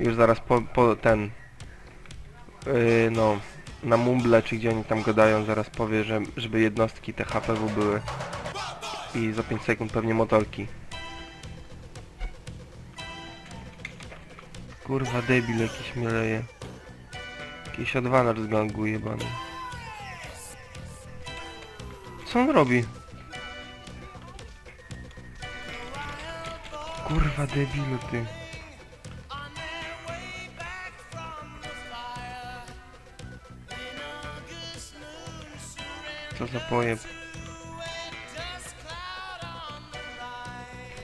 Już zaraz po, po ten... Yy, no... Na Mumble, czy gdzie oni tam gadają, zaraz powie, że żeby jednostki te HPW były. I za 5 sekund pewnie motorki. Kurwa debil jakiś mnie leje. Jakiś adwanar z gangu. Co on robi? Kurwa debilu ty. Co za pojeb.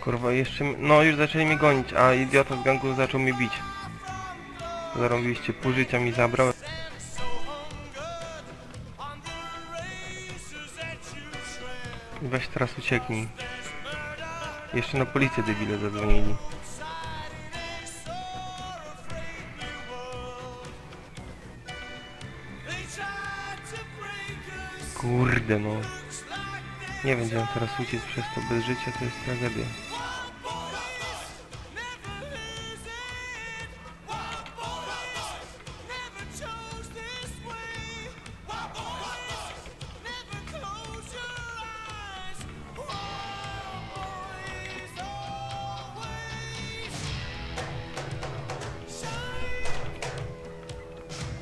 Kurwa jeszcze... mi- No już zaczęli mnie gonić, a idiota z gangu zaczął mnie bić. Zarobiliście, pół życia mi zabrał. Weź teraz ucieknij. Jeszcze na policję debile zadzwonili. Kurde no. Nie mam teraz uciec przez to bez życia, to jest tragedia.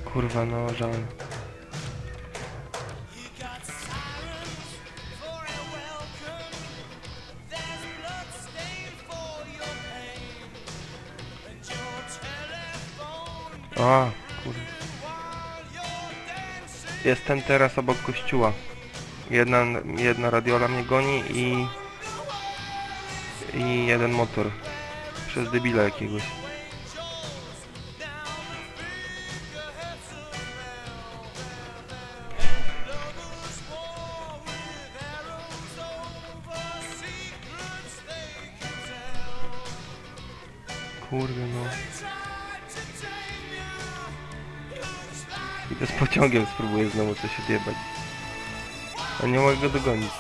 Kurwa no, żal. A, kurde. Jestem teraz obok kościoła. Jedna, jedna radiola mnie goni i... I jeden motor. Przez debila jakiegoś. Kurde no. I to z pociągiem spróbuję znowu coś odjebać. A nie mogę go dogonić.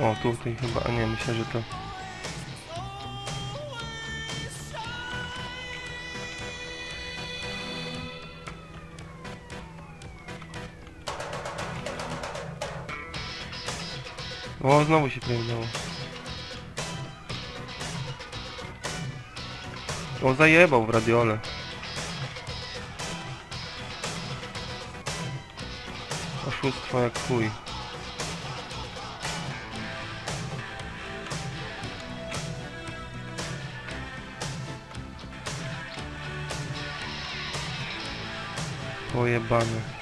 O, tutaj chyba, a nie, myślę, że to... O, znowu się pojawiło. O, zajebał w radiole. Oszustwo jak chuj. Pojebane.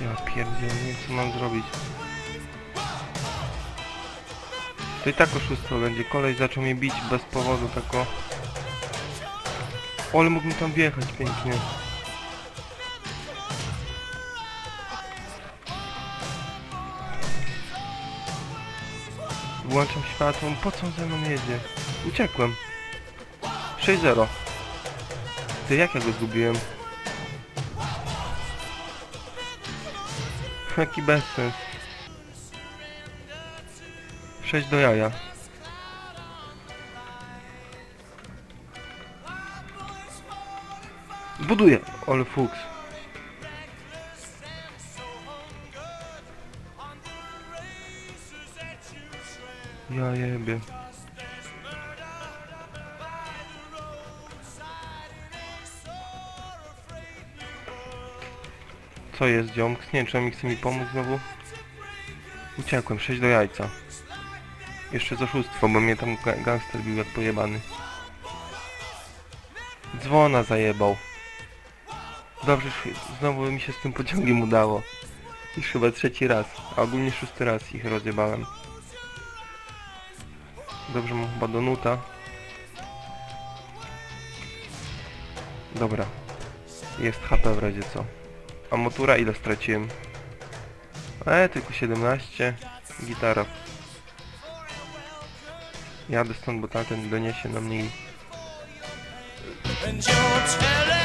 Ja pierdzielę, nie wiem co mam zrobić. To i tak oszustwo będzie. Kolej zaczął mnie bić bez powodu, tako. O, ale mógł mi tam wjechać pięknie. Włączam światło, po co on ze mną jedzie? Uciekłem. 6-0. Ty, jak ja go zgubiłem? Jaki bezsens. 6 do jaja. Buduję! Ole fuks. Ja jebie. Co jest ziom? Nie wiem, czy on mi chce mi pomóc znowu? Uciekłem, 6 do jajca. Jeszcze z oszustwo, bo mnie tam ga- gangster bił jak pojebany. Dzwona zajebał. Dobrze, znowu mi się z tym pociągiem udało. Już chyba trzeci raz, a ogólnie szósty raz ich rozjebałem. Dobrze, mam chyba do nuta. Dobra. Jest HP w razie co. A motura ile straciłem? E, tylko 17. Gitara. Jadę stąd, bo tamten doniesie na mnie i And